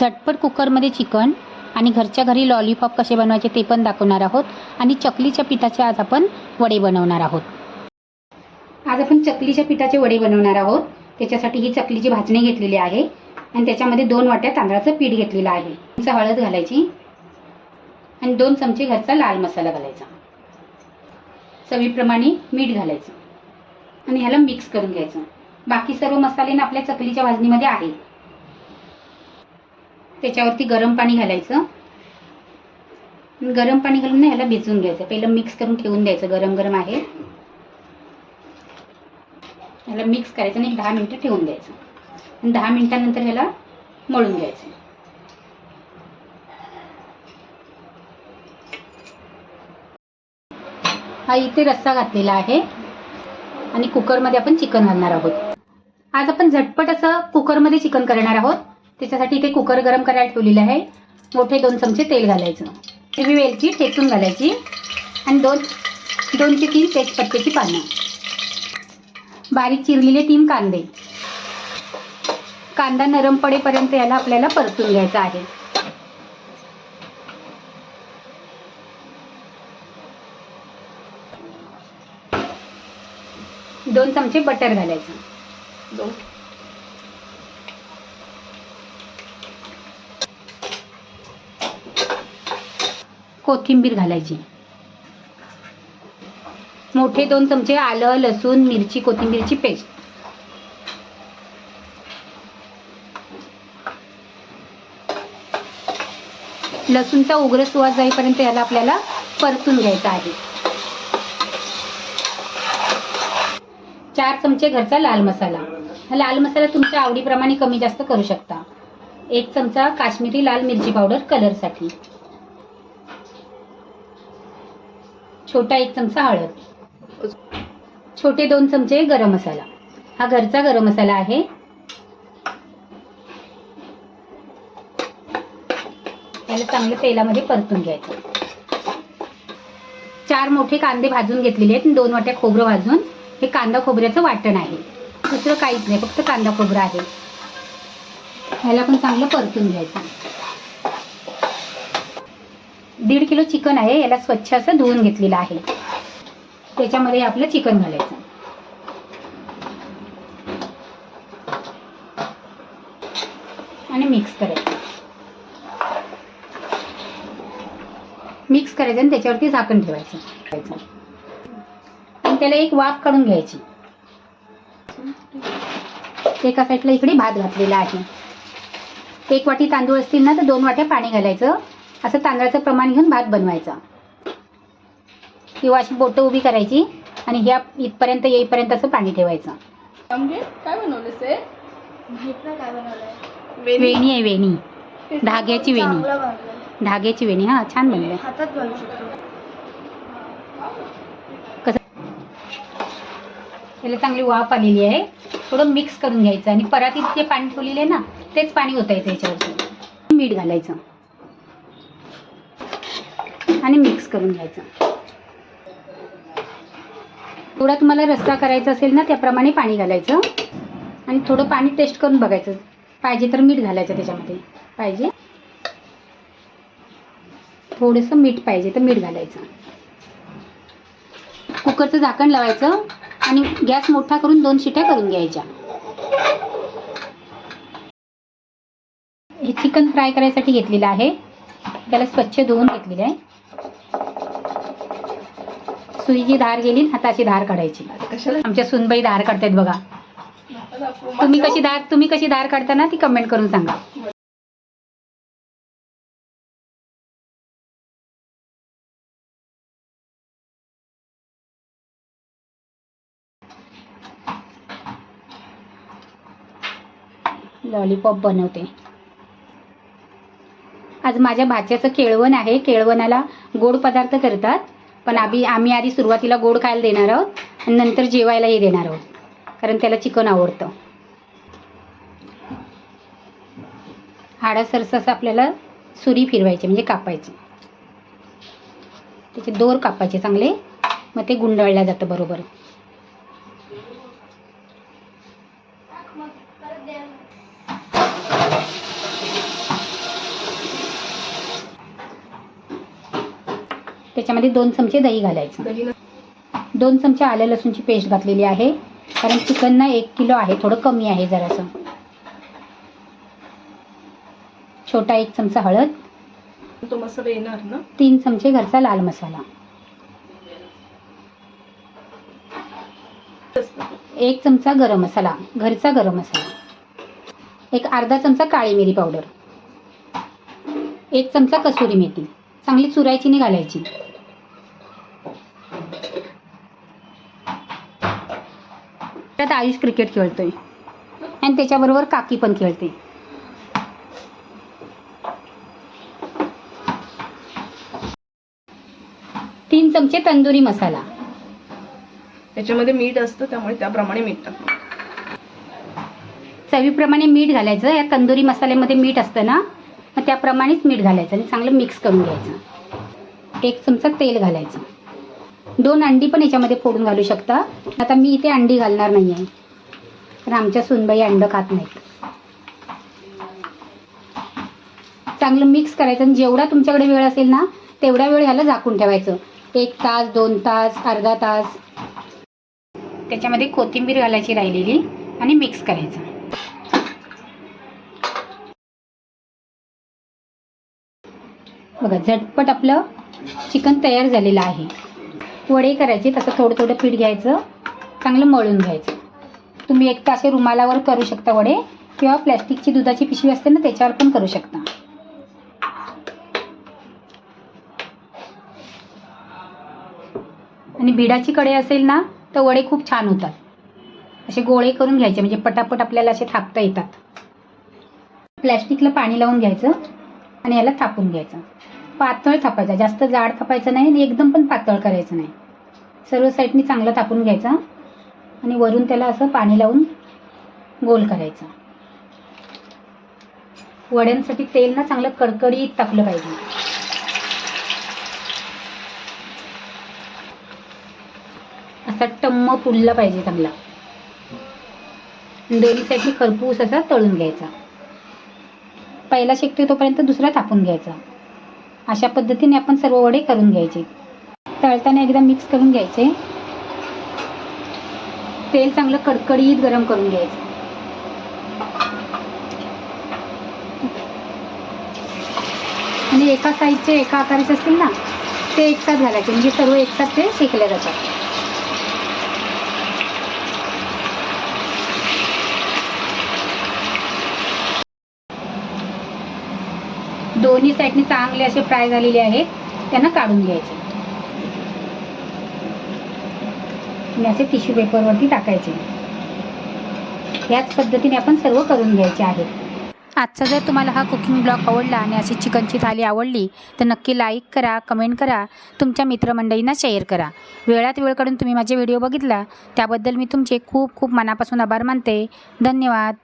झटपट कुकरमध्ये चिकन आणि घरच्या घरी लॉलीपॉप कसे बनवायचे ते पण दाखवणार आहोत. आणि चकलीच्या पिठाचे आज आपण वडे बनवणार आहोत. आज आपण चकलीच्या पिठाचे वडे बनवणार आहोत. त्याच्यासाठी ही चकलीची भाजणी घेतलेली आहे. आणि त्याच्यामध्ये दोन वाट्या तांदळाचं पीठ घेतलेलं आहे. हळद घालायची. आणि दोन चमचे घरचा लाल मसाला घालायचा. चवीप्रमाणे मीठ घालायचं. आणि ह्याला मिक्स करून घ्यायचं. बाकी सर्व मसाले ना आपल्या चकलीच्या भाजणीमध्ये आहे त्याच्यावरती गरम पाणी घालायचं. गरम पाणी घालून ह्याला भिजवून घ्यायचं. पहिलं मिक्स करून ठेवून द्यायचं. गरम गरम आहे. ह्याला मिक्स करायचं आणि दहा मिनटं ठेवून द्यायचं. आणि दहा मिनिटानंतर ह्याला मळून घ्यायचं. हा इथे रस्सा घातलेला आहे. आणि कुकरमध्ये आपण चिकन घालणार आहोत. आज आपण झटपट असं कुकरमध्ये चिकन करणार आहोत. त्याच्यासाठी इथे कुकर गरम करायला ठेवलेलं आहे. मोठे दोन चमचे तेल घालायचं. हिरवी वेलची ठेचून घालायची. आणि दोन दोन ते तीन तेजपत्त्याची पानं. बारीक चिरलेले तीन कांदे. कांदा नरम पडेपर्यंत याला आपल्याला परतून घ्यायचा आहे. दोन चमचे बटर घालायचं. दोन. कोथिंबीर घालायची. मोठे दोन चमचे आलं लसूण मिरची कोथिंबीरची पेस्ट. लसूणचा उग्र सुवास जाईपर्यंत याला आपल्याला परतून घ्यायचा आहे. चार चमचे घरचा लाल मसाला. लाल मसाला तुमच्या आवडीप्रमाणे कमी जास्त करू शकता. एक चमचा काश्मीरी लाल मिरची पावडर कलरसाठी. छोटा एक चमचा हळद. छोटे दोन चमचे गरम मसाला. हा घरचा गरम मसाला आहे. त्याला चांगलं तेलामध्ये परतून घ्यायचं. चार मोठे कांदे भाजून घेतलेले आहेत. दोन वाट्या खोबरं भाजून. हे कांदा खोबऱ्याचं वाटण आहे. दुसरं काहीच नाही. फक्त कांदा खोबरं आहे. ह्याला पण चांगलं परतून घ्यायचं. दीड किलो चिकन आहे याला स्वच्छ असं धुवून घेतलेलं आहे. त्याच्यामध्ये आपलं चिकन घालायचं. आणि मिक्स करायचं. मिक्स करायचं आणि त्याच्यावरती झाकण ठेवायचं. आणि त्याला एक वाफ काढून घ्यायची. एका साईडला इकडे भात घातलेला आहे. एक वाटी तांदूळ असतील ना तर दोन वाट्या पाणी घालायचं. असं तांदळाचं प्रमाण घेऊन भात बनवायचा. किंवा अशी बोटं उभी करायची आणि ह्या इथपर्यंत येईपर्यंत असं पाणी ठेवायचं. काय बनवलेस ते माहीत नाही काय बनवलंय. वेणी. आहे वेणी. धाग्याची वेणी. धाग्याची वेणी हा छान शकतो. त्याला चांगली वाफ आलेली आहे. थोडं मिक्स करून घ्यायचं आणि परातीत जे पाणी ठेवलेलं आहे ना तेच पाणी ओतायचं याच्यावरती. मीठ घालायचं. आणि मिक्स करून घ्यायचं. थोडा तुम्हाला रस्सा करायचा असेल ना त्याप्रमाणे पाणी घालायचं. आणि थोडं पाणी टेस्ट करून बघायचं. पाहिजे तर मीठ घालायचं त्याच्यामध्ये. पाहिजे? थोडंसं मीठ पाहिजे तर मीठ घालायचं. कुकरचं झाकण लावायचं आणि गॅस मोठा करून दोन शिट्या करून घ्यायच्या. हे चिकन फ्राय करायसाठी घेतलेलं आहे. त्याला स्वच्छ धुवून घेतलेलं आहे. सुईची धार गेली हाताची धार काढायची. आमच्या सुनबाई धार काढतायत बघा. तुम्ही कशी धार तुम्ही कशी धार काढता ना ती कमेंट करून सांगा. लॉलीपॉप बनवते. आज माझ्या भाच्याचं केळवण आहे. केळवणाला गोड पदार्थ करतात. पण आम्ही आम्ही आधी सुरुवातीला गोड खायला देणार आहोत आणि नंतर जेवायलाही देणार आहोत. कारण त्याला चिकन आवडतं. हाडासरस आपल्याला सुरी फिरवायची म्हणजे कापायची. त्याचे दोर कापायचे चांगले. मग ते गुंडाळल्या जातं बरोबर. त्याच्यामध्ये दोन चमचे दही घालायचं. दोन चमचे आलं लसूणची पेस्ट घातलेली आहे. कारण चिकन ना एक किलो आहे थोडं कमी आहे जरासं. छोटा एक चमचा हळद. तो मसाला येणार ना? तीन चमचे घरचा लाल मसाला. एक चमचा गरम मसाला घरचा गरम मसाला. एक अर्धा चमचा काळी मिरी पावडर. एक चमचा कसुरी मेथी. चांगली चुरायची नाही घालायची. त्यात आयुष क्रिकेट खेळतोय. आणि त्याच्याबरोबर काकी पण खेळते. तीन चमचे तंदुरी मसाला. त्याच्यामध्ये मीठ असतं त्यामुळे त्याप्रमाणे मीठ चवीप्रमाणे मीठ घालायचं. या तंदुरी मसाल्यामध्ये मीठ असतं ना मग त्याप्रमाणेच मीठ घालायचं आणि चांगलं मिक्स करून घ्यायचं. एक चमचा तेल घालायचं. दोन अंडी पण याच्यामध्ये फोडून घालू शकता. आता मी इथे अंडी घालणार नाही आहे तर आमच्या सुनबाई अंड खात नाहीत. चांगलं मिक्स करायचं आणि जेवढा तुमच्याकडे वेळ असेल ना तेवढा वेळ ह्याला झाकून ठेवायचं. एक तास दोन तास अर्धा तास. त्याच्यामध्ये कोथिंबीर घालायची राहिलेली आणि मिक्स करायचं. बघा झटपट आपलं चिकन तयार झालेलं आहे. वडे करायचे तसं थोडं थोडं पीठ घ्यायचं चांगलं मळून घ्यायचं. तुम्ही एक तर असे रुमालावर करू शकता वडे किंवा प्लॅस्टिकची दुधाची पिशवी असते ना त्याच्यावर पण करू शकता. आणि बिडाची कडे असेल ना तर वडे खूप छान होतात. असे गोळे करून घ्यायचे म्हणजे पटापट आपल्याला असे थापता येतात. प्लॅस्टिकला पाणी लावून घ्यायचं आणि याला थापून घ्यायचं. पातळ थापायचा. जास्त जाड थापायचं नाही आणि एकदम पण पातळ करायचं नाही. सर्व साईडनी चांगलं थापून घ्यायचं आणि वरून त्याला असं पाणी लावून गोल करायचं. वड्यांसाठी तेल ना चांगलं कडकडीत टाकलं पाहिजे. असा टम्म फुलला पाहिजे चांगला. दोन्ही साईडनी खरपूस असा तळून घ्यायचा. पहिला शेकतोय तोपर्यंत दुसरा थापून घ्यायचा. अशा पद्धतीने आपण सर्व वडे करून घ्यायचे. तळताना एकदा मिक्स करून घ्यायचे. तेल चांगलं कडकडीत गरम करून घ्यायचं. आणि एका साईजचे एका आकाराचे असतील ना ते एकसाथ घालायचे. म्हणजे सर्व एकसाथ ते शेकल्या जातात. दोन्ही साईडने चांगले असे फ्राय झालेले आहेत त्यांना काढून घ्यायचे. आणि असे टिश्यू पेपरवरती टाकायचे. याच पद्धतीने आपण सर्व करून घ्यायचे आहे. आजचा जर तुम्हाला हा कुकिंग ब्लॉग आवडला आणि अशी चिकनची थाली आवडली तर नक्की लाईक करा कमेंट करा. तुमच्या मित्रमंडळींना शेअर करा. वेळात वेळ काढून तुम्ही माझे व्हिडिओ बघितला त्याबद्दल मी तुमचे खूप खूप मनापासून आभार मानते. धन्यवाद.